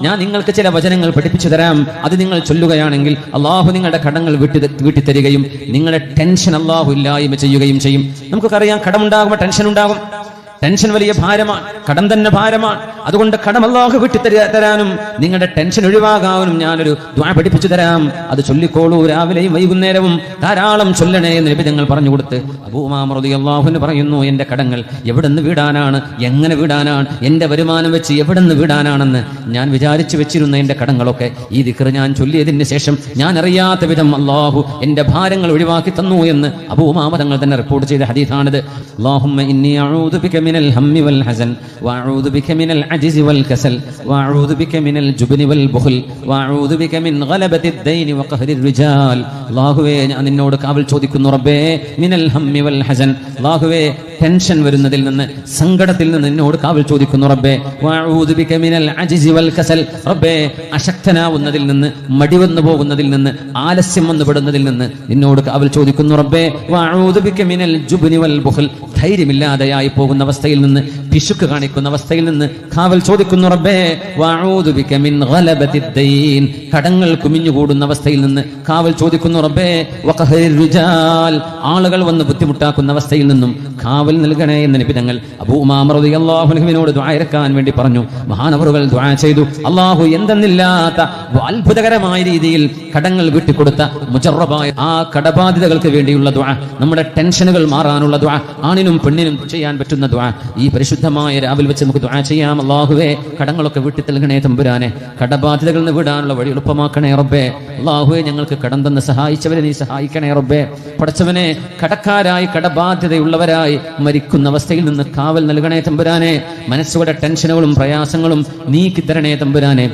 ഞാൻ നിങ്ങൾക്ക് ചില വചനങ്ങൾ പഠിപ്പിച്ചു തരാം. അത് നിങ്ങൾ ചൊല്ലുകയാണെങ്കിൽ അള്ളാഹു നിങ്ങളുടെ കടങ്ങൾ വിട്ടു വീട്ടിത്തരികയും നിങ്ങളുടെ ടെൻഷൻ അള്ളാഹു ഇല്ലായ്മ ചെയ്യുകയും ചെയ്യും. നമുക്കറിയാം കടമുണ്ടാകുമ്പോൾ ടെൻഷൻ ഉണ്ടാകും. ടെൻഷൻ വലിയ ഭാരമാണ്. കടം തന്നെ ഭാരമാണ്. അതുകൊണ്ട് കടം വിട്ടു തരാനും നിങ്ങളുടെ ടെൻഷൻ ഒഴിവാകാനും ഞാനൊരു ദ്വാ പഠിപ്പിച്ചു തരാം. അത് ചൊല്ലിക്കോളൂ രാവിലെയും വൈകുന്നേരവും. ധാരാളം ചൊല്ലണേ എന്ന് നബി ഞങ്ങൾ പറഞ്ഞു കൊടുത്ത് അബൂമാമൃതി പറയുന്നു എന്റെ കടങ്ങൾ എവിടെ നിന്ന് വീടാനാണ്? എങ്ങനെ വീടാനാണ്? എന്റെ വരുമാനം വെച്ച് എവിടെ നിന്ന് വീടാനാണെന്ന് ഞാൻ വിചാരിച്ചു വെച്ചിരുന്ന എന്റെ കടങ്ങളൊക്കെ ഈ ദിക്കർ ഞാൻ ചൊല്ലിയതിന് ശേഷം ഞാൻ അറിയാത്ത വിധം അള്ളാഹു എന്റെ ഭാരങ്ങൾ ഒഴിവാക്കി തന്നു എന്ന് അബൂമാമതങ്ങൾ തന്നെ റിപ്പോർട്ട് ചെയ്ത ഹദീസാണിത്. അല്ലാഹുമ്മ ഇന്നി ബിക മിനൽ ഹമ്മി വൽ ഹസൻ വഅഊദു ബിക മിനൽ അജ്സി വൽ കസൽ വഅഊദു ബിക മിനൽ ജുബ്നി വൽ ബുഖൽ വഅഊദു ബിക മിൻ ഗലബതി ദൈനി വഖഹരി റിജാൽ അല്ലാഹുവേ ഞാൻ നിന്നോട് കാവൽ ചോദിക്കുന്നു റബ്ബേ മിനൽ ഹമ്മി വൽ ഹസൻ അല്ലാഹുവേ ടെൻഷൻ വരുന്നതിൽ നിന്ന് സങ്കടത്തിൽ നിന്ന് എന്നോട് കാവൽ ചോദിക്കുന്നു റബ്ബേ. മിനൽ വൽ കസൽ റബ്ബേ അശക്തനാവുന്നതിൽ നിന്ന് മടി വന്നു പോകുന്നതിൽ നിന്ന് ആലസ്യം വന്നു പെടുന്നതിൽ നിന്ന് എന്നോട് കാവൽ ചോദിക്കുന്നു റബ്ബേ. മിനൽ ജുബ്നി വൽ ബുഹൽ ധൈര്യമില്ലാതെയായി പോകുന്ന അവസ്ഥയിൽ നിന്ന് പിശുക്ക് കാണിക്കുന്ന അവസ്ഥയിൽ നിന്ന് കാവൽ ചോദിക്കുന്നു റബ്ബേ മിൻ കടങ്ങൾ കുമിഞ്ഞുകൂടുന്ന അവസ്ഥയിൽ നിന്ന് കാവൽ ചോദിക്കുന്നു റബ്ബേ ആളുകൾ വന്ന് ബുദ്ധിമുട്ടാക്കുന്ന അവസ്ഥയിൽ നിന്നും കാവൽ നൽകണേ എന്ന് നിബിധങ്ങൾ ദുആ ഇറക്കാൻ വേണ്ടി പറഞ്ഞു. മഹാനവറുകൾ ദുആ ചെയ്തു. അള്ളാഹു എന്തെന്നില്ലാത്ത അത്ഭുതകരമായ രീതിയിൽ കടങ്ങൾ വീട്ടിക്കൊടുത്ത മുജറബായ ആ കടബാധിതകൾക്ക് വേണ്ടിയുള്ള ദ്വാ നമ്മുടെ ടെൻഷനുകൾ മാറാനുള്ള ദ്വാ ആണിനും പെണ്ണിനും ചെയ്യാൻ പറ്റുന്ന ദ്വാ ഈ പരിശുദ്ധമായ രാവിലെ വെച്ച് നമുക്ക് ദുആ ചെയ്യാം. അല്ലാഹുവേ കടങ്ങളൊക്കെ വിട്ടു നൽകണേ തമ്പുരാനെ. കടബാധ്യതകളിൽ നിന്ന് വിടാനുള്ള വഴി എളുപ്പമാക്കണേ റബ്ബേ. അല്ലാഹുവേ ഞങ്ങൾക്ക് കടം തന്ന് സഹായിച്ചവരെ നീ സഹായിക്കണേ റബ്ബേ. പടച്ചവനെ കടക്കാരായി കടബാധ്യതയുള്ളവരായി മരിക്കുന്ന അവസ്ഥയിൽ നിന്ന് കാവൽ നൽകണേ തമ്പുരാനെ. മനസ്സുകളുടെ ടെൻഷനുകളും പ്രയാസങ്ങളും നീക്കി തരണേ തമ്പുരാനെ.